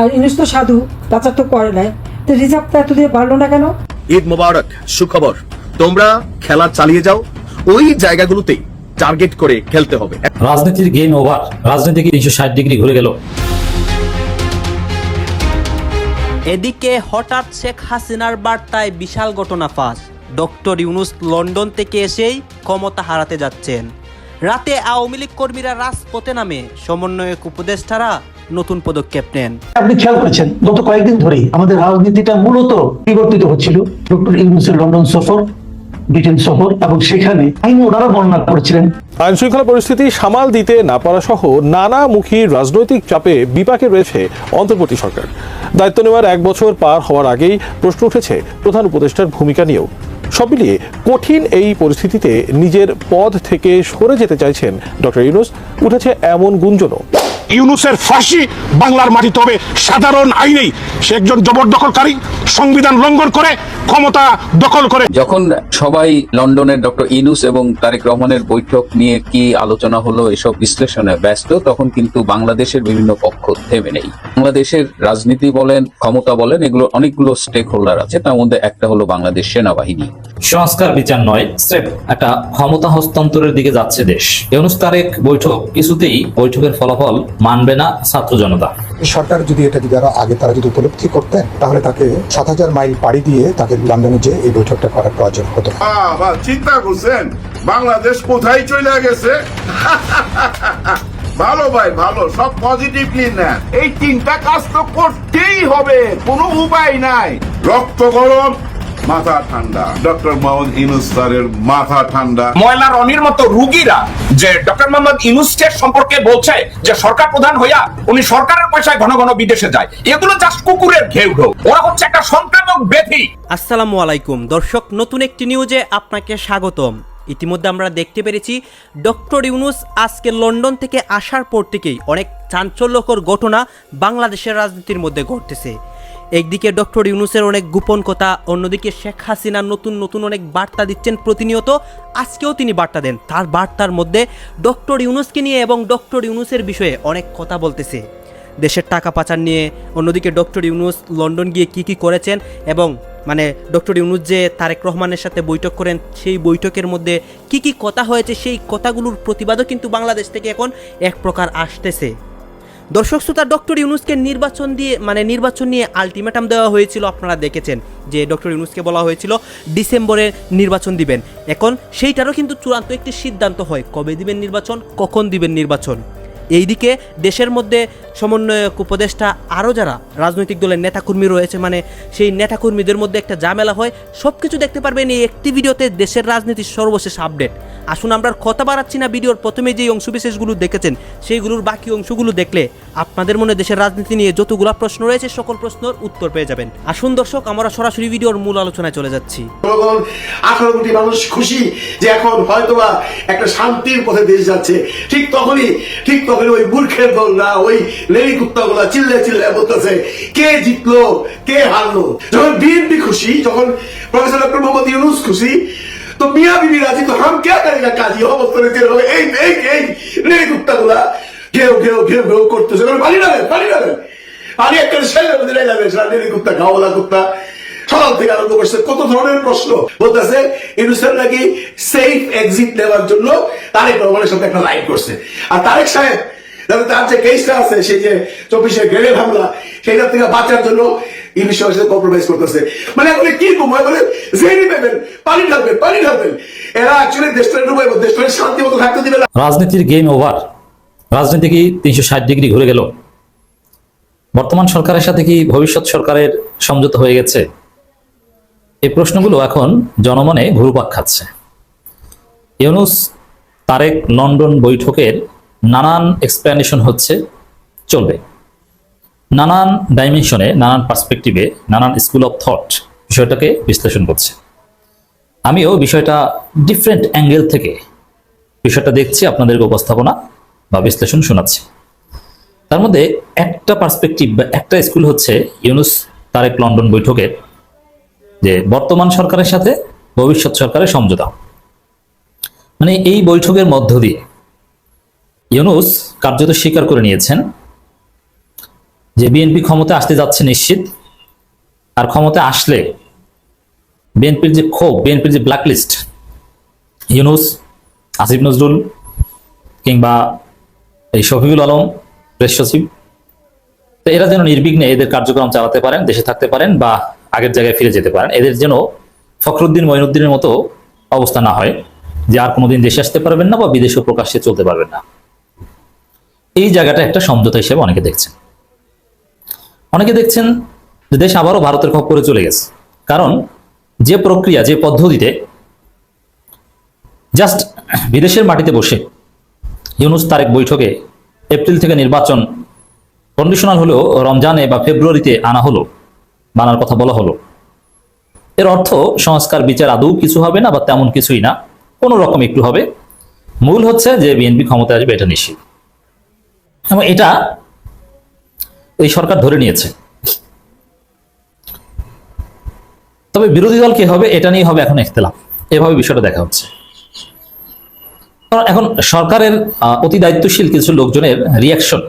আর ইনুস তো সাধু বাচ্চা তো করে নাই। তো রিজার্ভটা এত দিয়ে বাড়লো না কেন? ঈদ মোবারক সুখবর। তোমরা খেলা চালিয়ে যাও। ওই জায়গাগুলোতেই টার্গেট করে খেলতে হবে। রাজনীতির গেম ওভার রাজনীতি কি তিনশো ষাট ডিগ্রি ঘুরে গেল? এদিকে হঠাৎ শেখ হাসিনার বার্তায় বিশাল ঘটনা ফাঁস। ডক্টর ইউনুস লন্ডন থেকে এসেই ক্ষমতা হারাতে যাচ্ছেন। রাতে আওয়ামী লীগ কর্মীরা রাজপথে নামে। সমন্বয়ক উপদেষ্টারা নতুন পদক্ষেপ নেন। আপনি খেয়াল করেছেন গত কয়েকদিন ধরেই আমাদের রাজনীতিটা মূলত পরিবর্তিত হচ্ছিল ডক্টর ইউনুসের লন্ডন সফর ব্রিটেন সফর এবং সেখানে আইন ওনারা বর্ণনা করেছিলেন। আইন শৃঙ্খলা পরিস্থিতি সামাল দিতে না পারা সহ নানামুখী রাজনৈতিক চাপে বিপাকে রয়েছে অন্তর্বর্তী সরকার। দায়িত্ব নেওয়ার এক বছর পার হওয়ার আগেই প্রশ্ন উঠেছে প্রধান উপদেষ্টার ভূমিকা নিয়েও। সব মিলিয়ে কঠিন এই পরিস্থিতিতে নিজের পদ থেকে সরে যেতে চাইছেন ডক্টর ইউনুস। উঠেছে এমন গুঞ্জনও। ইউনুসের ফাঁসি বাংলার মাটিতে হবে। সাধারণ আইনেই সে একজন জবরদখলকারী সংবিধান লঙ্ঘন করে ক্ষমতা দখল করে। যখন সবাই লন্ডনের ডক্টর ইনুস এবং তারেক রহমানের বৈঠক নিয়ে কি আলোচনা হলো এসব বিশ্লেষণে ব্যস্ত তখন কিন্তু বাংলাদেশের বিভিন্ন পক্ষ থেমে নেই। বাংলাদেশের রাজনীতি বলেন ক্ষমতা বলেন এগুলো অনেকগুলো স্টেক হোল্ডার আছে। তার মধ্যে একটা হলো বাংলাদেশ সেনাবাহিনী। সংস্কার বিচার নয় স্রেফ একটা ক্ষমতা হস্তান্তরের দিকে যাচ্ছে দেশ। ইউনুস তারেক বৈঠক কিছুতেই বৈঠকের ফলাফল মানবে না ছাত্র জনতা। সরকার যদি এটা যদি আরও আগে তারা যদি উপলব্ধি করতেন তাহলে তাকে সাত হাজার মাইল পাড়ি দিয়ে তাকে লন্ডনে যে এই বৈঠকটা করার প্রয়োজন হতো। চিন্তা করছেন বাংলাদেশ কোথায় চলে গেছে? ভালো ভাই ভালো সব পজিটিভলি নেন। এই তিনটা কাজ তো করতেই হবে কোনো উপায় নাই। রক্ত গরম মাথা ঠান্ডা। ডক্টর মোহাম্মদ ইনুস স্যারের মাথা ঠান্ডা। ময়লা রনির মতো রুগীরা যে ডক্টর মোহাম্মদ ইউনুসের সম্পর্কে বলছে যে সরকার প্রধান হইয়া উনি সরকারের পয়সায় ঘন ঘন বিদেশে যায়। এগুলো জাস্ট কুকুরের ঘেউ ঘেউ। ওরা হচ্ছে একটা সংক্রামক ব্যাধি। আসসালামু আলাইকুম। দর্শক নতুন একটি নিউজে আপনাকে স্বাগতম। ইতিমধ্যে আমরা দেখতে পেরেছি ডক্টর ইউনুস আজকে লন্ডন থেকে আসার পর থেকেই অনেক চাঞ্চল্যকর ঘটনা বাংলাদেশের রাজনীতির মধ্যে ঘটতেছে। একদিকে ডক্টর ইউনুসের অনেক গোপন কথা, অন্যদিকে শেখ হাসিনা নতুন নতুন অনেক বার্তা দিচ্ছেন প্রতিনিয়ত। আজকেও তিনি বার্তা দেন। তার বার্তার মধ্যে ডক্টর ইউনুসকে নিয়ে এবং ডক্টর ইউনুসের বিষয়ে অনেক কথা বলতেছে। দেশের টাকা পাচার নিয়ে, অন্যদিকে ডক্টর ইউনুস লন্ডন গিয়ে কি কি করেছেন এবং মানে ডক্টর ইউনুস যে তারেক রহমানের সাথে বৈঠক করেন, সেই বৈঠকের মধ্যে কি কি কথা হয়েছে, সেই কথাগুলোর প্রতিবাদও কিন্তু বাংলাদেশ থেকে এখন এক প্রকার আসতেছে। দর্শক শ্রোতা, ডক্টর ইউনুসকে নির্বাচন দিয়ে মানে নির্বাচন নিয়ে আলটিমেটাম দেওয়া হয়েছিল, আপনারা দেখেছেন যে ডক্টর ইউনুসকে বলা হয়েছিল ডিসেম্বরে নির্বাচন দিবেন। এখন সেইটারও কিন্তু চূড়ান্ত একটি সিদ্ধান্ত হয়, কবে দিবেন নির্বাচন, কখন দিবেন নির্বাচন। এইদিকে দেশের মধ্যে সমন্বয়ক উপদেষ্টা আরও যারা রাজনৈতিক দলের নেতাকর্মী রয়েছে মানে সেই নেতাকর্মীদের মধ্যে একটা ঝামেলা হয়। সব কিছু দেখতে পারবেন এই একটি ভিডিওতে দেশের রাজনীতির সর্বশেষ আপডেট। আসুন আমরা কথা বাড়াচ্ছি না, ভিডিওর প্রথমে যে অংশবিশেষগুলো দেখেছেন, সেইগুলোর বাকি অংশগুলো দেখলে আপনাদের মনে দেশের রাজনীতি নিয়ে যতগুলো প্রশ্ন রয়েছে, সকল প্রশ্নের উত্তর পেয়ে যাবেন। আসুন দর্শক, আমরা সরাসরি ভিডিওর মূল আলোচনায় চলে যাচ্ছি। মানুষ খুশি যে এখন হয়তোবা একটা শান্তির পথে দেশ যাচ্ছে। ঠিক তখনই ঠিক তখনই ওই মূর্খের দল না, ওই লেলি কুত্তাগুলা চিল্লে চিল্লে বলতেছে, কে জিতলো, কে হারলো? যখন বিএনপি খুশি, যখন প্রফেসর ডক্টর মোহাম্মদ ইউনুস খুশি, তো মিয়া বিবি রাজি, তো হাম কে করেগা কাজী? অবস্থা নিতে হবে। এই এই এই, লেলি কুত্তাগুলা ঘেউ ঘেউ ঘেউ ঘেউ করতেছে। পানি নেবেন পানি নেবেন পানি একটা ছেলে লেলি কুত্তা গাওয়ালা কুত্তা। সকাল থেকে আরম্ভ করছে, কত ধরনের প্রশ্ন? বলতেছে, ইউনুসের নাকি সেফ এক্সিট নেওয়ার জন্য তারেক রহমানের সাথে একটা লাইন করছে। আর তারেক সাহেব যাতে তার যে কেসটা আছে সেই যে চব্বিশের গ্রেনেড হামলা সেইটা থেকে বাঁচার জন্য সাথে কম্প্রোমাইজ করতেছে। মানে কি পাবেন, পানি ঢালবেন পানি ঢালবেন। এরা অ্যাকচুয়ালি শান্তি মতো থাকতে দিবে না। রাজনীতির গেম ওভার রাজনীতি কি তিনশো ষাট ডিগ্রি ঘুরে গেল? বর্তমান সরকারের সাথে কি ভবিষ্যৎ সরকারের সমঝোতা হয়ে গেছে? এই প্রশ্নগুলো এখন জনমনে ঘুরপাক খাচ্ছে। ইউনুস তারেক লন্ডন বৈঠকের নানান এক্সপ্লেনেশন হচ্ছে, চলবে। নানান ডাইমেনশনে নানান পার্সপেক্টিভে নানান স্কুল অফ থট বিষয়টাকে বিশ্লেষণ করছে। আমিও বিষয়টা ডিফারেন্ট অ্যাঙ্গেল থেকে বিষয়টা দেখছি, আপনাদেরকে উপস্থাপনা বা বিশ্লেষণ শোনাচ্ছি। তার মধ্যে একটা পার্সপেক্টিভ বা একটা স্কুল হচ্ছে ইউনুস তারেক লন্ডন বৈঠকের, যে বর্তমান সরকারের সাথে ভবিষ্যৎ সরকারের সমঝোতা। মানে এই বৈঠকের মধ্য দিয়ে ইউনুস কার্যত স্বীকার করে নিয়েছেন যে বিএনপি ক্ষমতা আসতে যাচ্ছে নিশ্চিত, আর ক্ষমতা আসলে বিএনপির যে ক্ষোভ, বিএনপির যে ব্ল্যাকলিস্ট ইউনুস, আসিফ নজরুল, কিংবা এই শফিকুল আলম, প্রেস সচিব, তো এরা যেন নির্বিঘ্নে এদের কার্যক্রম চালাতে পারেন, দেশে থাকতে পারেন বা আগের জায়গায় ফিরে যেতে পারেন, এদের যেন ফখরুদ্দিন মঈনুদ্দিনের মতো অবস্থা না হয়, যে আর কোনোদিন দেশে আসতে পারবেন না বা বিদেশে প্রকাশ্যে চলতে পারবেন না। এই জায়গাটা একটা সমঝোতা হিসেবে অনেকে দেখছেন। অনেকে দেখছেন যে দেশ আবারও ভারতের খপ্পরে চলে গেছে। কারণ যে প্রক্রিয়া, যে পদ্ধতিতে জাস্ট বিদেশের মাটিতে বসে ইউনুস তারেক বৈঠকে এপ্রিল থেকে নির্বাচন কন্ডিশনাল হলেও রমজানে বা ফেব্রুয়ারিতে আনা হলো, বানার কথা বলা হলো। এর অর্থ সংস্কার, বিচার আদৌ কিছু হবে না বা তেমন কিছুই না, কোনো রকম একটু হবে। মূল হচ্ছে যে বিএনপি ক্ষমতায় আসবে, এটা নিশ্চিত। এবং এটা ওই সরকার ধরে নিয়েছে। তবে বিরোধী দল কে হবে, এটা নিয়ে হবে এখন ইখতলাফ। এভাবে বিষয়টা দেখা হচ্ছে। এখন সরকারের অতি দায়িত্বশীল কিছু লোকজনের রিয়াকশন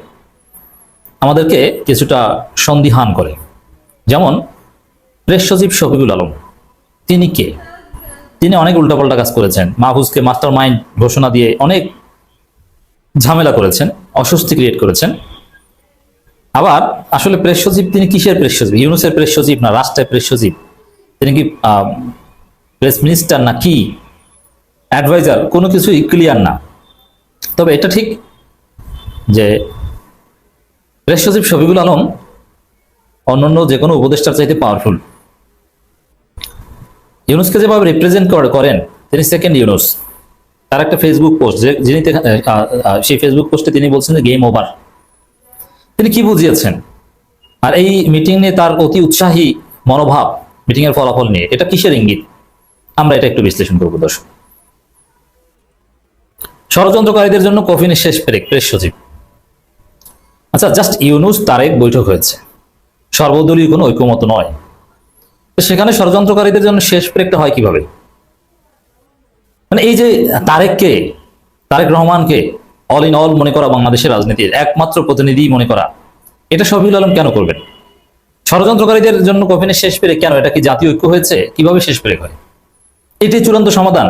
আমাদেরকে কিছুটা সন্দিহান করে। যেমন প্রেস সচিব শফিকুল আলম। তিনি কে? তিনি অনেক উল্টাপাল্টা কাজ করেছেন। মাহফুজকে মাস্টার মাইন্ড ঘোষণা দিয়ে অনেক ঝামেলা করেছেন, অস্বস্তি ক্রিয়েট করেছেন। আবার আসলে প্রেস সচিব তিনি কিসের প্রেস সচিব ইউনুসের প্রেস সচিব না রাষ্ট্রের প্রেস সচিব তিনি কি প্রেস মিনিস্টার না কি? অ্যাডভাইজার কোনো কিছুই ক্লিয়ার না। তবে এটা ঠিক যে প্রেস সচিব শফিকুল আলম অন্যান্য যে কোনো উপদেষ্টার চাইতে পাওয়ারফুল ইউনুসকে যেভাবে রিপ্রেজেন্ট করেন, তিনি সেকেন্ড ইউনুস। তার একটা ফেসবুক পোস্ট যিনি সেই ফেসবুক পোস্টে তিনি বলছেন যে গেম ওভার তিনি কি বুঝিয়েছেন? আর এই মিটিং নিয়ে তার অতি উৎসাহী মনোভাব মিটিং এর ফলাফল নিয়ে, এটা কিসের ইঙ্গিত? আমরা এটা একটু বিশ্লেষণ করব, দর্শক। ষড়যন্ত্রকারীদের জন্য কফিনের শেষ পেরেক প্রেস সচিব। আচ্ছা জাস্ট ইউনুস তারেক বৈঠক হয়েছে। সর্বদলীয় কোনো ঐক্যমত নয়। সেখানে ষড়যন্ত্রকারীদের জন্য শেষ ব্রেকটা হয় কীভাবে? মানে এই যে তারেককে, তারেক রহমানকে অল ইন অল মনে করা বাংলাদেশের রাজনীতির একমাত্র প্রতিনিধি মনে করা, এটা শফিউল আলম কেন করবেন? ষড়যন্ত্রকারীদের জন্য কফিনের শেষ পেরে কেন? এটা কি জাতীয় ঐক্য হয়েছে? কীভাবে শেষ পেরে হয়? এটাই চূড়ান্ত সমাধান।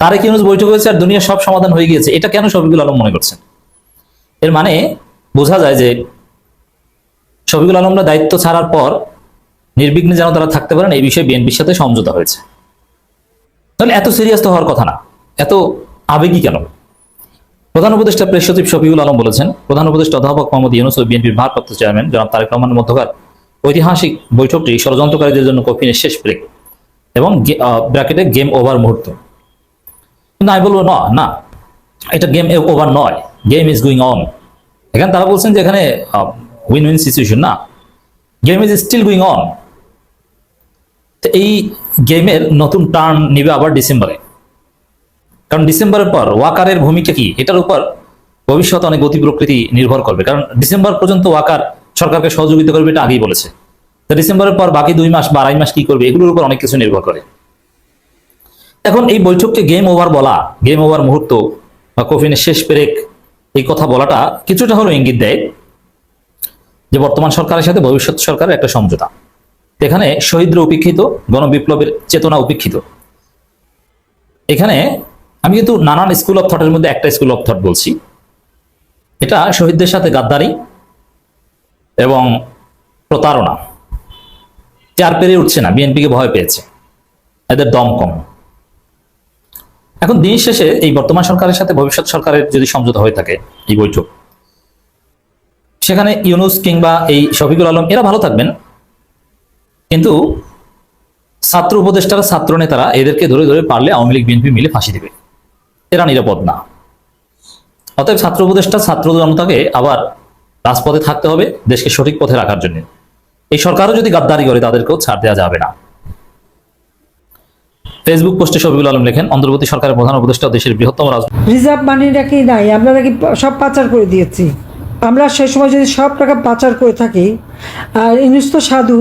তারেক ইউনুস বৈঠক হয়েছে আর দুনিয়ার সব সমাধান হয়ে গিয়েছে। এটা কেন শফিকুল আলম মনে করছেন? এর মানে বোঝা যায় যে শফিকুল আলমরা দায়িত্ব ছাড়ার পর নির্বিঘ্নে যেন তারা থাকতে পারেন, এই বিষয়ে বিএনপির সাথে সমঝোতা হয়েছে। তাহলে এত সিরিয়াস তো হওয়ার কথা না। এত আবেগী কেন? প্রধান উপদেষ্টা প্রেস সচিব শফিউল আলম বলেছেন, প্রধান উপদেষ্টা অধ্যাপক মোহাম্মদ ইউনুস ও বিএনপির ভারপ্রাপ্ত চেয়ারম্যান জনাব তারেক রহমানের মধ্যকার ঐতিহাসিক বৈঠকটি ষড়যন্ত্রকারীদের জন্য কফিনের শেষ ব্রেক এবং ব্র্যাকেটে গেম ওভার মুহূর্ত। কিন্তু আমি বলব, না না, এটা গেম ওভার নয় গেম ইজ গোয়িং অন এখানে তারা বলছেন যে এখানে উইন উইন সিচুয়েশন না। Game is still going on তো এই গেমের নতুন টার্ন নিবে আবার ডিসেম্বরে। কারণ ডিসেম্বরের পর ওয়াকারের ভূমিকা কি, এটার উপর ভবিষ্যতে অনেক গতি প্রকৃতি নির্ভর করবে। কারণ ডিসেম্বর পর্যন্ত ওয়াকার সরকারকে সহযোগিতা করবে এটা আগেই বলেছে। তো ডিসেম্বরের পর বাকি দুই মাস বা আড়াই মাস কি করবে, এগুলোর উপর অনেক কিছু নির্ভর করে। এখন এই বৈঠককে গেম ওভার বলা গেম ওভার মুহূর্ত বা কফিনের শেষ পেরেক এই কথা বলাটা কিছুটা হলো ইঙ্গিত দেয় যে বর্তমান সরকারের সাথে ভবিষ্যৎ সরকারের একটা সমঝোতা। এখানে শহীদরা উপেক্ষিত, গণবিপ্লবের চেতনা উপেক্ষিত। এখানে আমি কিন্তু নানান স্কুল অফ থটের মধ্যে একটা স্কুল অফ থট বলছি। এটা শহীদদের সাথে গাদ্দারি এবং প্রতারণা। চার পেরে উঠছে না, বিএনপিকে ভয় পেয়েছে। এদের দম কম। এখন দিন শেষে এই বর্তমান সরকারের সাথে ভবিষ্যৎ সরকারের যদি সমঝোতা হয়ে থাকে এই বৈঠক, সেখানে ইউনুস কিংবা এই শফিকুল আলম, এরা ভালো থাকবেন। কিন্তু ছাত্র উপদেষ্টারা, ছাত্র নেতারা এদেরকে ধরে ধরে পারলে আওয়ামী লীগ, বিএনপি মিলে ফাঁসি দেবে। এরা নিরাপদ না। অতএব ছাত্র উপদেষ্টা, ছাত্র জনতাকে আবার রাজপথে থাকতে হবে, দেশকে সঠিক পথে রাখার জন্য। এই সরকারও যদি গাদ্দারি করে, তাদেরকেও ছাড় দেওয়া যাবে না। ফেসবুক পোস্টে শফিকুল আলম লেখেন, অন্তর্বর্তী সরকারের প্রধান উপদেষ্টা দেশের বৃহত্তম রিজার্ভ মানি নাকি নাই, আমরা নাকি সব পাচার করে দিয়েছি। আমরা সেই সময় যদি সব টাকা পাচার করে থাকি, আর ইনুস তো সাধু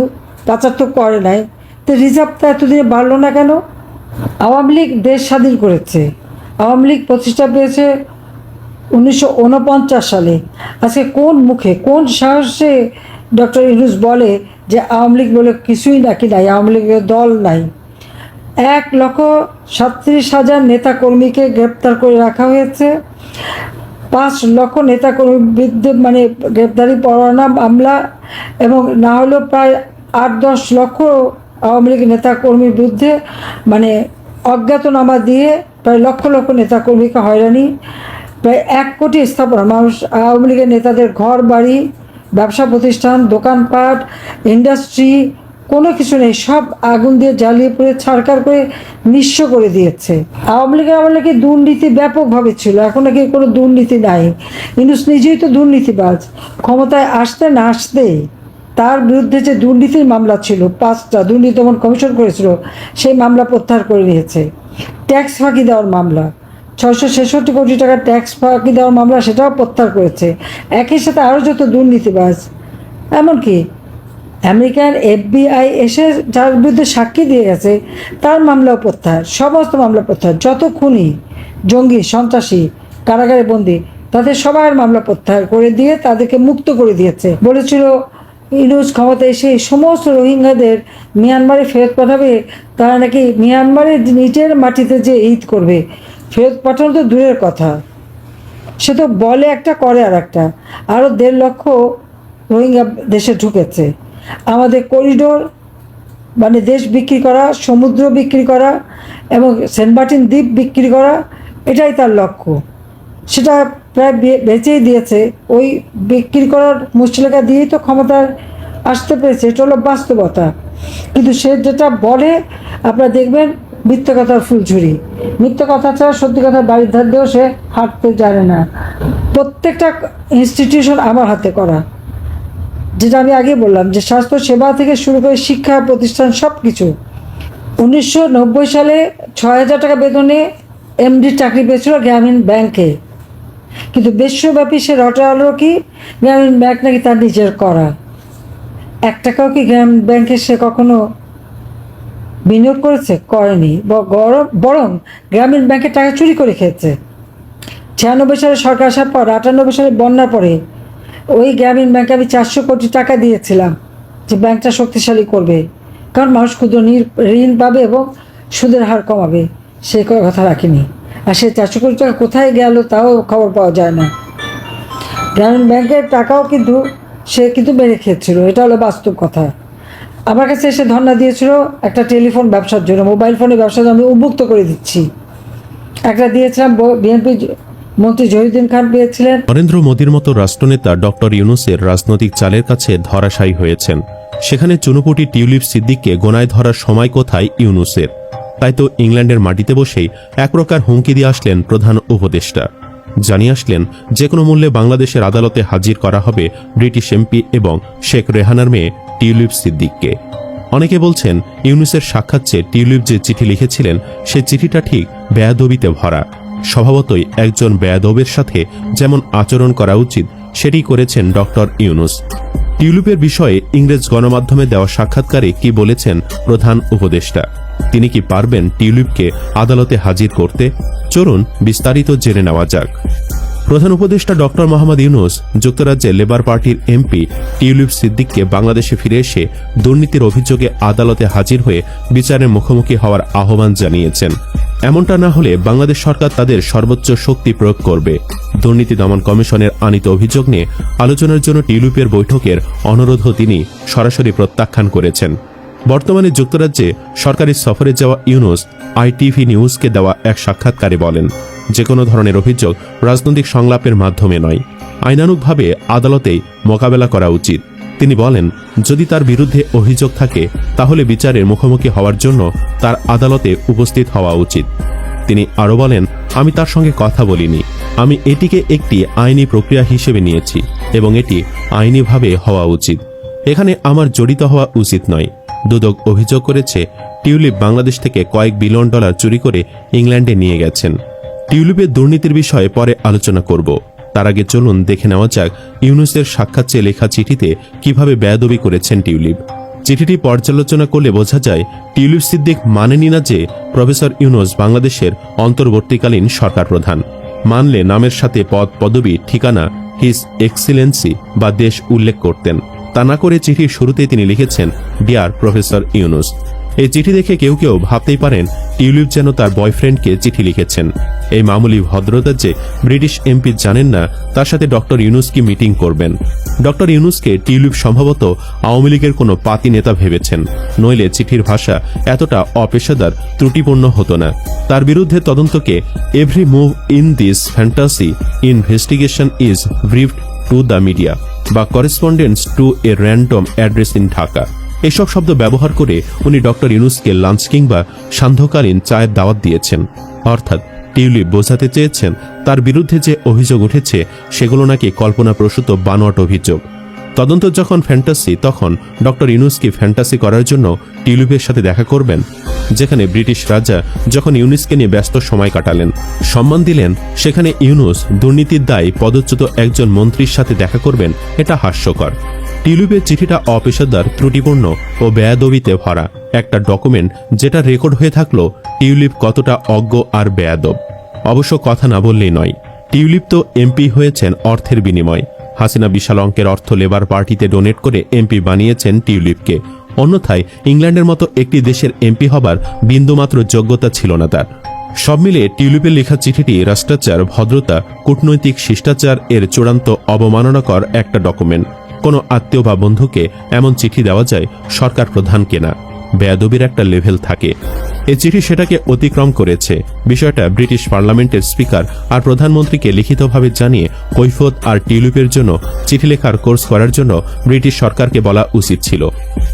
পাচার তো করে নাই। তো রিজার্ভটা এতদিনে বাড়লো না কেন? আওয়ামী লীগ দেশ স্বাধীন করেছে। আওয়ামী লীগ প্রতিষ্ঠা পেয়েছে উনিশশো উনপঞ্চাশ সালে। আজকে কোন মুখে, কোন সাহসে ডক্টর ইউনুস বলে যে আওয়ামী লীগ বলে কিছুই নাকি নাই, আওয়ামী লীগের দল নাই? এক লক্ষ সাতত্রিশ হাজার নেতাকর্মীকে গ্রেপ্তার করে রাখা হয়েছে। পাঁচ লক্ষ নেতাকর্মীর বিরুদ্ধে মানে গ্রেপ্তারি পরোয়ানা মামলা এবং না হলেও প্রায় আট দশ লক্ষ আওয়ামী লীগ নেতাকর্মীর বিরুদ্ধে মানে অজ্ঞাতনামা দিয়ে প্রায় লক্ষ লক্ষ নেতাকর্মীকে হয়রানি, প্রায় এক কোটি স্থাপনা। মানুষ, আওয়ামী লীগের নেতাদের ঘর, বাড়ি, ব্যবসা প্রতিষ্ঠান, দোকানপাট, ইন্ডাস্ট্রি, কোনো কিছু নেই, সব আগুন দিয়ে জ্বালিয়ে পুড়ে ছাড়কার করে নিঃস্ব করে দিয়েছে। আওয়ামী লীগের আমলে নাকি দুর্নীতি ব্যাপকভাবে ছিল? এখন নাকি কোনো দুর্নীতি নাই? ইনুস নিজেই তো দুর্নীতিবাজ। ক্ষমতায় আসতে না আসতে তার বিরুদ্ধে যে দুর্নীতির মামলা ছিল, পাঁচটা দুর্নীতি দমন কমিশন করেছিল, সেই মামলা প্রত্যাহার করে নিয়েছে। ট্যাক্স ফাঁকি দেওয়ার মামলা, ছয়শো ছেষট্টি কোটি টাকার ট্যাক্স ফাঁকি দেওয়ার মামলা সেটাও প্রত্যাহার করেছে। একই সাথে আরও যত দুর্নীতিবাজ, এমনকি আমেরিকান এফবিআই এসে যার বিরুদ্ধে সাক্ষী দিয়ে গেছে, তার মামলাও প্রত্যাহার, সমস্ত মামলা প্রত্যাহার। যত খুনি, জঙ্গি, সন্ত্রাসী, কারাগারে বন্দী, তাদের সবার মামলা প্রত্যাহার করে দিয়ে তাদেরকে মুক্ত করে দিয়েছে, বলেছিল ইনুস ক্ষমতা এসে সমস্ত রোহিঙ্গাদের মিয়ানমারে ফেরত পাঠাবে। তারা নাকি মিয়ানমারের নিজের মাটিতে যে ঈদ করবে, ফেরত পাঠানো তো দূরের কথা। সে তো বলে একটা, করে আর একটা আরও দেড় লক্ষ রোহিঙ্গা দেশে ঢুকেছে। আমাদের করিডোর মানে দেশ বিক্রি করা, সমুদ্র বিক্রি করা এবং সেন্ট মার্টিন দ্বীপ বিক্রি করা, এটাই তার লক্ষ্য। সেটা প্রায় বেচেই দিয়েছে। ওই বিক্রি করার মুশলেখা দিয়েই তো ক্ষমতায় আসতে পেরেছে, এটা হলো বাস্তবতা। কিন্তু সে যেটা বলে, আপনারা দেখবেন মিথ্যে কথার ফুলঝুরি। মিথ্যে কথা ছাড়া সত্যি কথা বাড়ির ধার দিয়েও সে হাঁটতে জানে না। প্রত্যেকটা ইনস্টিটিউশন আমার হাতে করা। যেটা আমি আগে বললাম যে স্বাস্থ্য সেবা থেকে শুরু করে শিক্ষা প্রতিষ্ঠান সব কিছু উনিশশো নব্বই সালে ছয় হাজার টাকা বেতনে এমডি চাকরি পেয়েছিল গ্রামীণ ব্যাংকে। কিন্তু বিশ্বব্যাপী সে রটালো কি? গ্রামীণ ব্যাংক নাকি তার নিজের করা? এক টাকাও কি গ্রামীণ ব্যাংকে সে কখনো বিনিয়োগ করেছে? করেনি। বরং গ্রামীণ ব্যাংকে টাকা চুরি করে খেয়েছে। ছিয়ানব্বই সালে সরকার আসার পর, আটানব্বই সালে বন্যার পরে ওই গ্রামীণ ব্যাংকে আমি চারশো কোটি টাকা দিয়েছিলাম যে ব্যাংকটা শক্তিশালী করবে। কারণ মানুষ ক্ষুদ্র ঋণ পাবে এবং সুদের হার কমাবে। সে কথা রাখিনি। আর সে চারশো কোটি টাকা কোথায় গেল তাও খবর পাওয়া যায় না। গ্রামীণ ব্যাংকের টাকাও কিন্তু সে কিন্তু মেরে খেয়েছিল, এটা হলো বাস্তব কথা। আমার কাছে এসে ধর্ণা দিয়েছিল একটা টেলিফোন ব্যবসার জন্য, মোবাইল ফোনের ব্যবসার আমি উন্মুক্ত করে দিচ্ছি। একটা দিয়েছিলাম বিএনপি মন্ত্রী জহিরুদ্দিন খান পেয়েছিলেন। নরেন্দ্র মোদীর মতো রাষ্ট্রনেতা ডক্টর ইউনুসের রাজনৈতিক চালের কাছে ধরাশায়ী হয়েছেন। সেখানে চুনুপুটি টিউলিপ সিদ্দিককে গোনায় ধরার সময় কোথায় ইউনুসের? তাই তো ইংল্যান্ডের মাটিতে বসেই এক প্রকার হুমকি দিয়ে আসলেন প্রধান উপদেষ্টা। জানিয়ে আসলেন যে কোনো মূল্যে বাংলাদেশের আদালতে হাজির করা হবে ব্রিটিশ এমপি এবং শেখ রেহানার মেয়ে টিউলিপ সিদ্দিককে। অনেকে বলছেন, ইউনুসের সাক্ষাৎ চেয়ে টিউলিপ যে চিঠি লিখেছিলেন, সে চিঠিটা ঠিক বেয়াদবিতে ভরা। স্বভাবতই একজন বেয়াদবের সাথে যেমন আচরণ করা উচিত, সেটি করেছেন ডক্টর ইউনুস। টিউলিপের বিষয়ে ইংরেজ গণমাধ্যমে দেওয়া সাক্ষাৎকারে কি বলেছেন প্রধান উপদেষ্টা? তিনি কি পারবেন টিউলিপকে আদালতে হাজির করতে? চলুন বিস্তারিত জেনে নেওয়া যাক। প্রধান উপদেষ্টা ডক্টর মোহাম্মদ ইউনুস যুক্তরাজ্যে লেবার পার্টির এমপি টিউলিপ সিদ্দিককে বাংলাদেশে ফিরে এসে দুর্নীতির অভিযোগে আদালতে হাজির হয়ে বিচারের মুখোমুখি হওয়ার আহ্বান জানিয়েছেন। এমনটা না হলে বাংলাদেশ সরকার তাদের সর্বোচ্চ শক্তি প্রয়োগ করবে। দুর্নীতি দমন কমিশনের আনিত অভিযোগ নিয়ে আলোচনার জন্য টিউলিপের বৈঠকের অনুরোধও তিনি সরাসরি প্রত্যাখ্যান করেছেন। বর্তমানে যুক্তরাজ্যে সরকারি সফরে যাওয়া ইউনুস আইটিভি নিউজকে দেওয়া এক সাক্ষাৎকারে বলেন যে কোনো ধরনের অভিযোগ রাজনৈতিক সংলাপের মাধ্যমে নয়। আইনানুগভাবে আদালতেই মোকাবেলা করা উচিত। তিনি বলেন, যদি তার বিরুদ্ধে অভিযোগ থাকে, তাহলে বিচারের মুখোমুখি হওয়ার জন্য তার আদালতে উপস্থিত হওয়া উচিত। তিনি আরও বলেন, আমি তার সঙ্গে কথা বলিনি। আমি এটিকে একটি আইনি প্রক্রিয়া হিসেবে নিয়েছি এবং এটি আইনিভাবে হওয়া উচিত। এখানে আমার জড়িত হওয়া উচিত নয়। দুদক অভিযোগ করেছে, টিউলিপ বাংলাদেশ থেকে কয়েক বিলিয়ন ডলার চুরি করে ইংল্যান্ডে নিয়ে গেছেন। টিউলিপের দুর্নীতির বিষয়ে পরে আলোচনা করব। তার আগে চলুন দেখে নেওয়া যাক ইউনুসের সাক্ষাৎ চেয়ে লেখা চিঠিতে কীভাবে বেয়াদবি করেছেন টিউলিপ। চিঠিটি পর্যালোচনা করলে বোঝা যায় টিউলিপ সিদ্দিক মানেনি না যে প্রফেসর ইউনুস বাংলাদেশের অন্তর্বর্তীকালীন সরকার প্রধান। মানলে নামের সাথে পদ, পদবি, ঠিকানা, হিস এক্সিলেন্সি বা দেশ উল্লেখ করতেন। তা না করে চিঠির শুরুতেই তিনি লিখেছেন, ডিয়ার প্রফেসর ইউনুস এই চিঠি দেখে কেউ কেউ ভাবতেই পারেন, টিউলিপ যেন তার বয়ফ্রেন্ডকে চিঠি লিখেছেন। এই মামুলি ভদ্রতা যে ব্রিটিশ এমপি জানেন না, তার সাথে ডক্টর ইউনুস কি মিটিং করবেন। ডক্টর ইউনুসকে টিউলিপ সম্ভবত আওয়ামী লীগের কোনো পাতি নেতা ভেবেছেন, নইলে চিঠির ভাষা এতটা অপেশাদার, ত্রুটিপূর্ণ হতো না। তার বিরুদ্ধে তদন্তকে every move in this fantasy investigation is briefed to the media বা correspondence to a random address in Dhaka এসব শব্দ ব্যবহার করে উনি ডক্টর ইউনুসকে লাঞ্চ কিংবা সান্ধ্যকালীন চায়ের দাওয়াত দিয়েছেন। অর্থাৎ টিউলিপ বোঝাতে চেয়েছেন, তার বিরুদ্ধে যে অভিযোগ উঠেছে, সেগুলো নাকি কল্পনাপ্রসূত বানোয়াট অভিযোগ। তদন্ত যখন ফ্যান্টাসি তখন ডক্টর ইউনুসকে ফ্যান্টাসি করার জন্য টিউলিপের সাথে দেখা করবেন, যেখানে ব্রিটিশ রাজা যখন ইউনুসকে নিয়ে ব্যস্ত সময় কাটালেন, সম্মান দিলেন, সেখানে ইউনুস দুর্নীতির দায় পদচ্যুত একজন মন্ত্রীর সাথে দেখা করবেন, এটা হাস্যকর। টিউলিপের চিঠিটা অপেশাদার, ত্রুটিপূর্ণ ও বেয়াদবিতে ভরা একটা ডকুমেন্ট যেটা রেকর্ড হয়ে থাকল টিউলিপ কতটা অজ্ঞ আর বেয়াদব। অবশ্য কথা না বললেই নয়, টিউলিপ তো এমপি হয়েছেন অর্থের বিনিময়। হাসিনা বিশাল অঙ্কের অর্থ লেবার পার্টিতে ডোনেট করে এমপি বানিয়েছেন টিউলিপকে। অন্যথায়, ইংল্যান্ডের মতো একটি দেশের এমপি হবার বিন্দুমাত্র যোগ্যতা ছিল না তার। সব মিলে টিউলিপের লেখা চিঠিটি রাষ্ট্রাচার, ভদ্রতা, কূটনৈতিক শিষ্টাচার এর চূড়ান্ত অবমাননাকর একটা ডকুমেন্ট। কোনো আত্মীয় বা বন্ধুকে এমন চিঠি দেওয়া যায় সরকার প্রধানকে না বেয়াদবির একটা লেভেল থাকে। এ চিঠি সেটাকে অতিক্রম করেছে। বিষয়টা ব্রিটিশ পার্লামেন্টের স্পিকার আর প্রধানমন্ত্রীকে লিখিতভাবে জানিয়ে কৈফত আর টিউলিপের জন্য চিঠি লেখার কোর্স করার জন্য ব্রিটিশ সরকারকে বলা উচিত ছিল।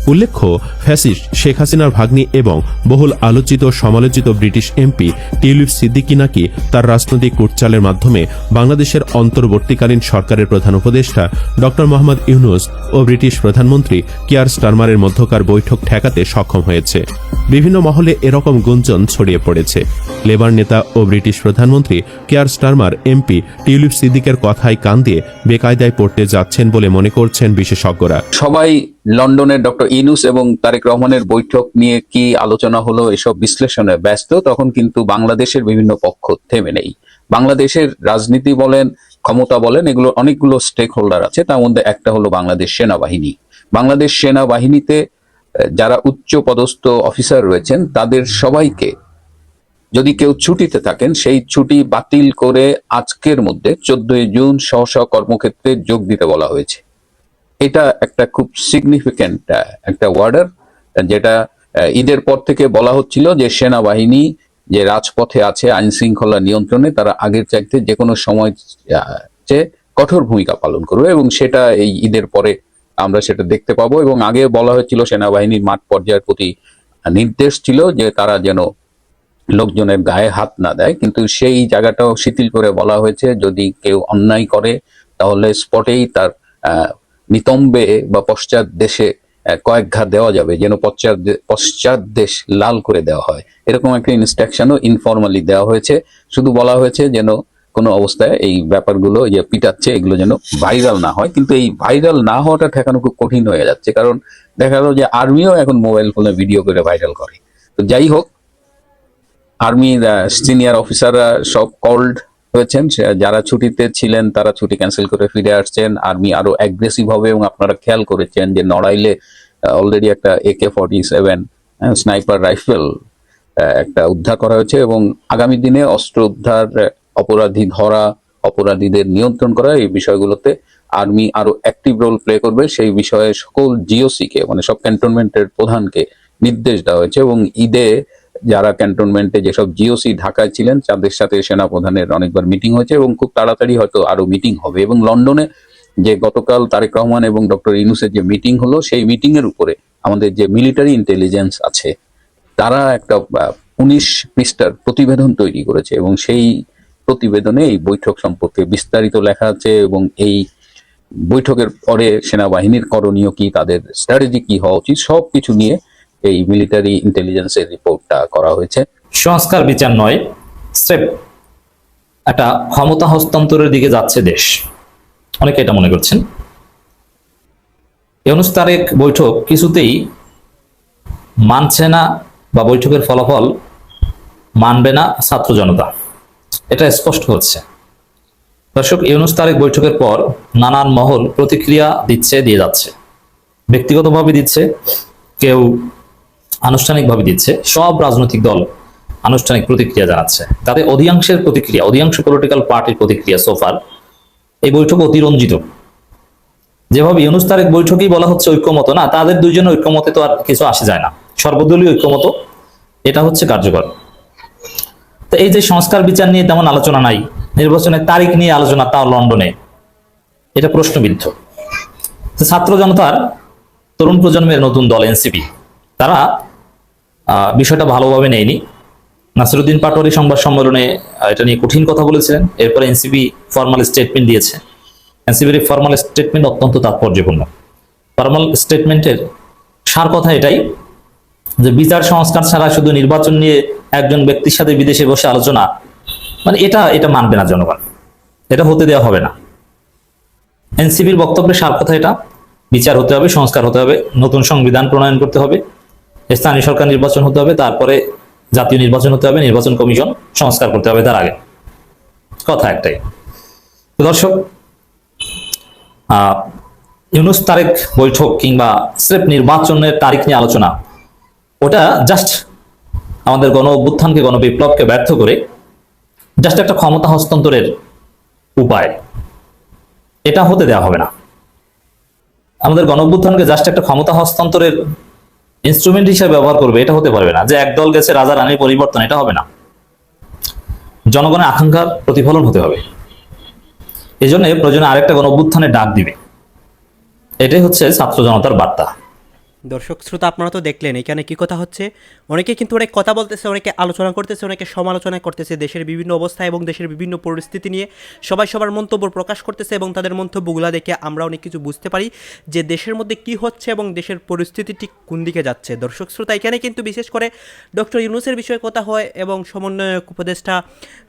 উল্লেখ্য, ফ্যাসিস্ট শেখ হাসিনার ভাগ্নি এবং বহুল আলোচিত সমালোচিত ব্রিটিশ এমপি টিউলিপ সিদ্দিকি নাকি তার রাজনৈতিক কুটচালের মাধ্যমে বাংলাদেশের অন্তর্বর্তীকালীন সরকারের প্রধান উপদেষ্টা ডক্টর মোহাম্মদ ইউনুস ও ব্রিটিশ প্রধানমন্ত্রী কিয়ার স্টারমারের মধ্যকার বৈঠক ঠেকাতে সক্ষম হয়েছে। বিভিন্ন মহলে এরকম গুঞ্জন ছড়িয়ে পড়েছে। লেবার নেতা ও ব্রিটিশ প্রধানমন্ত্রী কেয়ার স্টারমার, এমপি টিউলিপ সিদ্দিকের কথায় কান দিয়ে বেকায়দায় পড়তে যাচ্ছেন বলে মনে করছেন বিশেষজ্ঞরা। সবাই লন্ডনের ডক্টর ইনুস এবং তারেক রহমানের বৈঠক নিয়ে কি আলোচনা হলো এসব বিশ্লেষণে ব্যস্ত, তখন কিন্তু বাংলাদেশের বিভিন্ন পক্ষ থেমে নেই। বাংলাদেশের রাজনীতি বলেন, ক্ষমতা বলেন এগুলো অনেকগুলো স্টেক হোল্ডার আছে, তার মধ্যে একটা হলো বাংলাদেশ সেনাবাহিনী। বাংলাদেশ সেনাবাহিনীতে যারা উচ্চ পদস্থ অফিসার রয়েছেন, তাদের সবাইকে যদি কেউ ছুটিতে থাকেন, সেই ছুটি বাতিল করে আজকের মধ্যে চোদ্দই জুন স্ব কর্মক্ষেত্রে যোগ দিতে বলা হয়েছে। এটা একটা খুব সিগনিফিক্যান্ট একটা ওয়ার্ডার যেটা ঈদের পর থেকে বলা হচ্ছিল যে সেনাবাহিনী যে রাজপথে আছে, আইন শৃঙ্খলা নিয়ন্ত্রণে, তারা আগের চাইতে যে কোনো সময় চেয়ে কঠোর ভূমিকা পালন করবে এবং সেটা এই ঈদের পরে আমরা সেটা দেখতে পাবো এবং আগে বলা হয়েছিল সেনাবাহিনীর মাঠ পর্যায়ের প্রতি নির্দেশ ছিল যে তারা যেন লোকজনের গায়ে হাত না দেয়। কিন্তু সেই জায়গাটাও শিথিল করে বলা হয়েছে, যদি কেউ অন্যায় করে, তাহলে স্পটেই তার নিতম্বে বা পশ্চাৎ দেশে কয়েক ঘা দেওয়া যাবে, যেন পশ্চাৎ দেশ লাল করে দেওয়া হয়। এরকম একটা ইনস্ট্রাকশনও ইনফর্মালি দেওয়া হয়েছে। শুধু বলা হয়েছে যেন কোনো অবস্থায় এই ব্যাপারগুলো যে পিটাচ্ছে, এগুলো যেন ভাইরাল না হয়। কিন্তু এই ভাইরাল না হওয়াটা ঠেকানো খুব কঠিন হয়ে যাচ্ছে। কারণ দেখা গেল যে আর্মিও এখন মোবাইল ফোনে ভিডিও করে ভাইরাল করে। তো যাই হোক আর্মির সিনিয়র অফিসাররা সব কল্ড হয়েছেন। যারা ছুটিতে ছিলেন, তারা ছুটি ক্যান্সেল করে ফিরে আসছেন। আর্মি আরও অ্যাগ্রেসিভ হবে এবং আপনারা খেয়াল করেছেন যে নড়াইলে অলরেডি একটা এ AK forty seven sniper rifle একটা উদ্ধার করা হয়েছে এবং আগামী দিনে অস্ত্র উদ্ধার অপরাধী ধরা, অপরাধীদের নিয়ন্ত্রণ করা, এই বিষয়গুলোতে আর্মি আরও অ্যাক্টিভ রোল প্লে করবে। সেই বিষয়ে সকল জিওসি কে মানে সব ক্যান্টনমেন্টের প্রধানকে নির্দেশ দেওয়া হয়েছে এবং ঈদে যারা ক্যান্টনমেন্টে যেসব জিওসি ঢাকায় ছিলেন, তাদের সাথে সেনা প্রধানের অনেকবার মিটিং হয়েছে এবং খুব তাড়াতাড়ি হয়তো আরও মিটিং হবে এবং লন্ডনে যে গতকাল তারেক রহমান এবং ডক্টর ইনুসের যে মিটিং হলো, সেই মিটিং এর উপরে আমাদের যে মিলিটারি ইন্টেলিজেন্স আছে, তারা একটা উনিশ পৃষ্ঠার প্রতিবেদন তৈরি করেছে এবং সেই প্রতিবেদনে এই বৈঠক সম্পর্কে বিস্তারিত লেখা আছে এবং এই বৈঠকের পরে সেনাবাহিনীর করণীয় কি, তাদের স্ট্র্যাটেজি কি হওয়া উচিত সব কিছু নিয়ে এই মিলিটারি ইন্টেলিজেন্সের রিপোর্টটা করা হয়েছে। সংস্কার বিচার নয়, স্রেফ একটা ক্ষমতা হস্তান্তরের দিকে যাচ্ছে দেশ। অনেকে এটা মনে করছেন। ইউনুস তারেক বৈঠক কিছুতেই মানছে না বা বৈঠকের ফলাফল মানবে না ছাত্র জনতা। এটা স্পষ্ট হচ্ছে। দর্শক, ইউনুস তারেক বৈঠকের পর নানান মহল প্রতিক্রিয়া দিচ্ছে, দিয়ে যাচ্ছে। ব্যক্তিগতভাবে দিচ্ছে, কেউ আনুষ্ঠানিকভাবে দিচ্ছে। সব রাজনৈতিক দল আনুষ্ঠানিক প্রতিক্রিয়া জানাচ্ছে। তাতে অধিকাংশের প্রতিক্রিয়া, অধিকাংশ পলিটিক্যাল পার্টির প্রতিক্রিয়া সোফার এই বৈঠক অতিরঞ্জিত। যেভাবে ইউনুস তারেক বৈঠকেই বলা হচ্ছে ঐক্যমত, না, তাদের দুইজনের ঐক্যমতে তো আর কিছু আসে যায় না। সর্বদলীয় ঐক্যমত, এটা হচ্ছে কার্যকর। তো এই যে সংস্কার বিচার নিয়ে তেমন আলোচনা নাই, নির্বাচনের তারিখ নিয়ে আলোচনা তাও লন্ডনে। এটা প্রশ্নবিদ্ধ। ছাত্র জনতার, তরুণ প্রজন্মের নতুন দল এনসিপি, তারা বিষয়টা ভালোভাবে নেয়নি। নাসিরুদ্দিন পাটোয়ারি সংবাদ সম্মেলনে এটা নিয়ে কঠিন কথা বলেছিলেন। এরপরে এনসিপি ফর্মাল স্টেটমেন্ট দিয়েছে। এনসিপির ফর্মাল স্টেটমেন্ট অত্যন্ত তাৎপর্যপূর্ণ। ফর্মাল স্টেটমেন্টের সার কথা এটাই যে বিচার সংস্কার ছাড়া শুধু নির্বাচন নিয়ে একজন ব্যক্তির সাথে বিদেশে বসে আলোচনা মানে এটা এটা মানবে না জনগণ। এটা হতে দেওয়া হবে না। এনসিপির বক্তব্যের সার কথা এটা। বিচার হতে হবে, সংস্কার হতে হবে, নতুন সংবিধান প্রণয়ন করতে হবে, স্থানীয় সরকার নির্বাচন হতে হবে, তারপরে জাতীয় নির্বাচন হতে হবে, নির্বাচন কমিশন সংস্কার করতে হবে তার আগে। কথা একটাই। দর্শক ইউনুস তারিখ বৈঠক কিংবা স্রেফ নির্বাচনের তারিখ নিয়ে আলোচনা ওটা জাস্ট আমাদের গণ অভ্যুত্থানকে গণবিপ্লবকে ব্যর্থ করে জাস্ট একটা ক্ষমতা হস্তান্তরের উপায়। এটা হতে দেওয়া হবে না। আমাদের গণ অভ্যুত্থানকে জাস্ট একটা ক্ষমতা হস্তান্তরের ইনস্ট্রুমেন্ট হিসেবে ব্যবহার করবে, এটা হতে পারবে না। যে একদল গেছে, রাজা রানীর পরিবর্তন, এটা হবে না। জনগণের আকাঙ্ক্ষার প্রতিফলন হতে হবে। এই জন্য প্রয়োজনে আরেকটা গণ অভ্যুত্থানের ডাক দিবে। এটাই হচ্ছে ছাত্র জনতার বার্তা। দর্শক, শ্রোতা আপনারা তো দেখলেন, এখানে কি কথা হচ্ছে? অনেকে কিন্তু অনেক কথা বলতেছে, অনেকে আলোচনা করতেছে, অনেকে সমালোচনা করতেছে দেশের বিভিন্ন অবস্থা এবং দেশের বিভিন্ন পরিস্থিতি নিয়ে। সবাই সবার মন্তব্য প্রকাশ করতেছে এবং তাদের মন্তব্যগুলো দেখে আমরা অনেক কিছু বুঝতে পারি যে দেশের মধ্যে কি হচ্ছে এবং দেশের পরিস্থিতি ঠিক কোন দিকে যাচ্ছে। দর্শক, শ্রোতা, এখানে কিন্তু বিশেষ করে ডক্টর ইউনুসের বিষয়ে কথা হয় এবং সমন্বয়ক উপদেষ্টা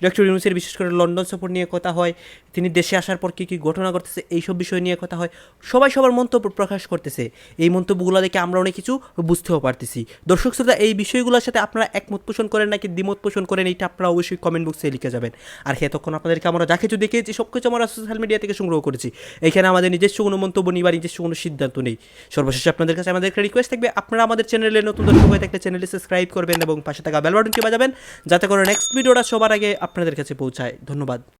ডক্টর ইউনুসের বিশেষ করে লন্ডন সফর নিয়ে কথা হয়, তিনি দেশে আসার পর কী কী ঘটনা ঘটতেছে এইসব বিষয় নিয়ে কথা হয়। সবাই সবার মন্তব্য প্রকাশ করতেছে। এই মন্তব্যগুলো দেখে আমরা অনেক কিছু বুঝতেও পারতেছি। দর্শক শ্রোতা, এই বিষয়গুলোর সাথে আপনারা একমত পোষণ করেন নাকি দ্বিমত পোষণ করেন, এইটা আপনারা অবশ্যই কমেন্ট বক্সে লিখে যাবেন। আর এতক্ষণ আপনাদেরকে আমরা যা কিছু দেখিয়েছি সব কিছু আমরা সোশ্যাল মিডিয়া থেকে সংগ্রহ করেছি। এখানে আমাদের নিজস্ব কোনো মন্তব্য নেই বা নিজস্ব কোনো সিদ্ধান্ত নেই। সর্বশেষে আপনাদের কাছে আমাদের একটা রিকোয়েস্ট থাকবে, আপনারা আমাদের চ্যানেলে নতুন দর্শক হয়ে থাকলে চ্যানেলটি সাবস্ক্রাইব করবেন এবং পাশে থাকা বেল বাটনটি বাজাবেন, যাতে করে নেক্সট ভিডিওটা সবার আগে আপনাদের কাছে পৌঁছায়। ধন্যবাদ।